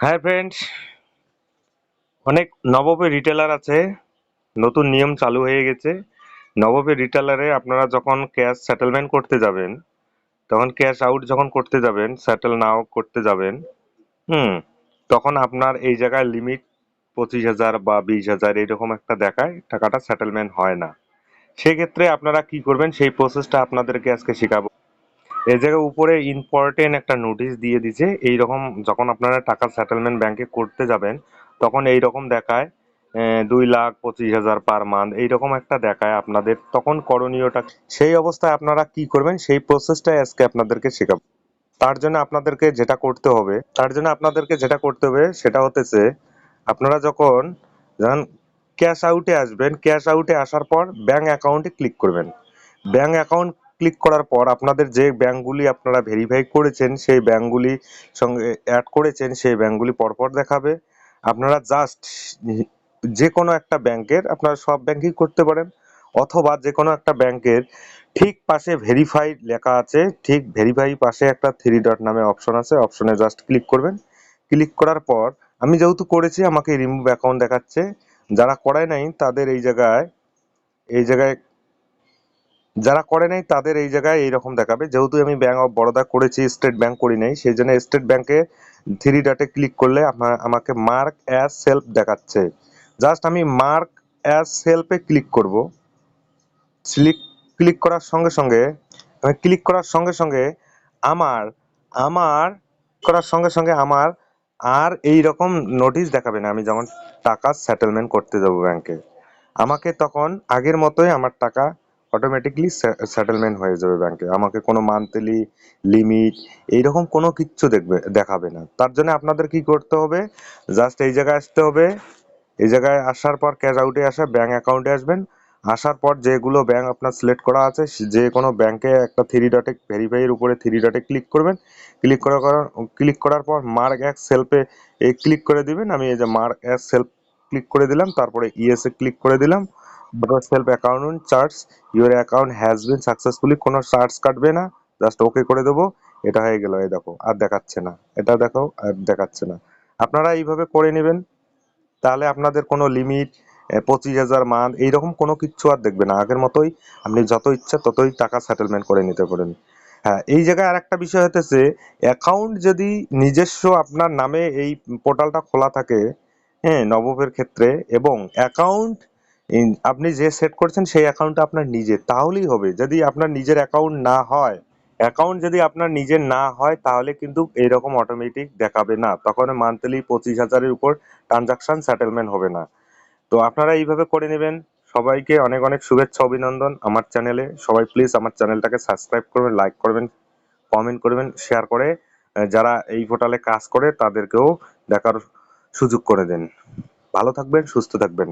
Hi friends অনেক নবপে retailer আছে। নতুন নিয়ম চালু হয়ে গেছে। নবপে রিটেলারে আপনারা যখন ক্যাশ সেটেলমেন্ট করতে যাবেন, তখন ক্যাশ আউট যখন করতে যাবেন সেটেল নাও করতে যাবেন, হুম, তখন আপনার এই জায়গায় লিমিট পঁচিশ হাজার বা বিশ হাজার এরকম একটা দেখায়, টাকাটা সেটেলমেন্ট হয় না। সেক্ষেত্রে আপনারা কি করবেন? সেই প্রসেসটা আপনাদেরকে আজকে শেখাবো। এই জায়গায় উপরে ইম্পর্টেন্ট একটা নোটিশ দিয়ে দিছে, এইরকম যখন আপনারা টাকা সেটেলমেন্ট ব্যাংকে করতে যাবেন, তখন এই রকম দেখায় দুই লাখ পঁচিশ হাজার পার মান্থ এইরকম একটা দেখায় আপনাদের, তখন করণীয়টা সেই অবস্থায় আপনারা কি করবেন, সেই প্রসেসটাই আজকে আপনাদেরকে শেখাবো। তার জন্য আপনাদেরকে যেটা করতে হবে, তার জন্য আপনাদেরকে যেটা করতে হবে, সেটা হতেছে, আপনারা যখন যখন ক্যাশ আউটে আসবেন ক্যাশ আউটে আসার পর ব্যাংক অ্যাকাউন্টে ক্লিক করবেন। ব্যাংক অ্যাকাউন্ট ক্লিক করার পর আপনাদের যে ব্যাঙ্কগুলি আপনারা ভেরিফাই করেছেন, সেই ব্যাঙ্কগুলি সঙ্গে অ্যাড করেছেন, সেই ব্যাঙ্কগুলি পরপর দেখাবে। আপনারা জাস্ট যে কোনো একটা ব্যাংকের আপনারা সব ব্যাংকই করতে পারেন, অথবা যে কোনো একটা ব্যাংকের ঠিক পাশে ভেরিফাই লেখা আছে, ঠিক ভেরিফাই পাশে একটা থ্রি ডট নামে অপশন আছে অপশনে জাস্ট ক্লিক করবেন। ক্লিক করার পর আমি যেহেতু করেছি, আমাকে রিমুভ অ্যাকাউন্ট দেখাচ্ছে, যারা করায় নাই, তাদের এই জায়গায় এই জায়গায় যারা করে নাই, তাদের এই জায়গায় এইরকম দেখাবে। যেহেতু আমি ব্যাংক অফ বরোদা করেছি স্টেট ব্যাংক করি নাই, সেই জন্য স্টেট ব্যাংকে থ্রি ডাটে ক্লিক করলে আমা- আমাকে মার্ক অ্যাজ সেলফ দেখাচ্ছে। জাস্ট আমি মার্ক অ্যাজ সেলফে ক্লিক করব। ক্লিক ক্লিক করার সঙ্গে সঙ্গে, আমি ক্লিক করার সঙ্গে সঙ্গে আমার আমার, করার সঙ্গে সঙ্গে আমার আর এই রকম নোটিশ দেখাবে না। আমি যখন টাকা সেটেলমেন্ট করতে যাব ব্যাংকে আমাকে তখন আগের মতোই আমার টাকা অটোমেটিকলি সেটেলমেন্ট হয়ে যাবে ব্যাংকে আমাকে কোনো মান্থলি লিমিট এইরকম কোনো কিচ্ছু দেখবে, দেখাবে না। তার জন্য আপনাদের কি করতে হবে? জাস্ট এই জায়গায় আসতে হবে। এই জায়গায় আসার পর ক্যাশ আউটে আসা ব্যাঙ্ক অ্যাকাউন্টে আসবেন। আসার পর যেগুলো ব্যাংক আপনার সিলেক্ট করা আছে যে কোনো ব্যাংকে একটা থ্রি ডটে ভেরিফাইয়ের উপরে থ্রি ডটে ক্লিক করবেন। ক্লিক করার ক্লিক করার পর মার্ক এক সেলফে ক্লিক করে দিবেন। আমি এই যে মার্ক এক সেলফ ক্লিক করে দিলাম, তারপরে ইএস এ ক্লিক করে দিলাম। তারপর self account charge your account has been successfully কোনো চার্জ কাটবে না জাস্ট ওকে করে দেবো, এটা হয়ে গেল, এই দেখো, আর দেখাচ্ছে না, এটা দেখো আর দেখাচ্ছে না। আপনারা এইভাবে করে নেবেন, তাহলে আপনাদের কোনো লিমিট পঁচিশ হাজার মান, এইরকম কোনো কিচ্ছু আর দেখবে না। আগের মতোই আপনি যত ইচ্ছা ততই টাকা সেটেলমেন্ট করে নিতে পারেন। হ্যাঁ এই জায়গায় আর একটা বিষয় হতেছে অ্যাকাউন্ট যদি নিজস্ব আপনার নামে এই পোর্টালটা খোলা থাকে হ্যাঁ নবমের ক্ষেত্রে, এবং অ্যাকাউন্ট আপনি যে সেট করছেন সেই অ্যাকাউন্টটা আপনার নিজের। তাহলেই হবে। যদি আপনার নিজের অ্যাকাউন্ট না হয় অ্যাকাউন্ট যদি আপনার নিজের না হয়, তাহলে কিন্তু এরকম অটোমেটিক দেখাবে না। তখন মান্থলি পঁচিশ হাজারের উপর ট্রানজাকশন সেটেলমেন্ট হবে না। তো আপনারা এইভাবে করে নেবেন। সবাইকে অনেক অনেক শুভেচ্ছা, অভিনন্দন আমার চ্যানেলে সবাই প্লিজ আমার চ্যানেলটাকে সাবস্ক্রাইব করবেন লাইক করবেন কমেন্ট করবেন শেয়ার করে যারা এই পোর্টালে কাজ করে তাদেরকেও দেখার সুযোগ করে দেন। ভালো থাকবেন, সুস্থ থাকবেন।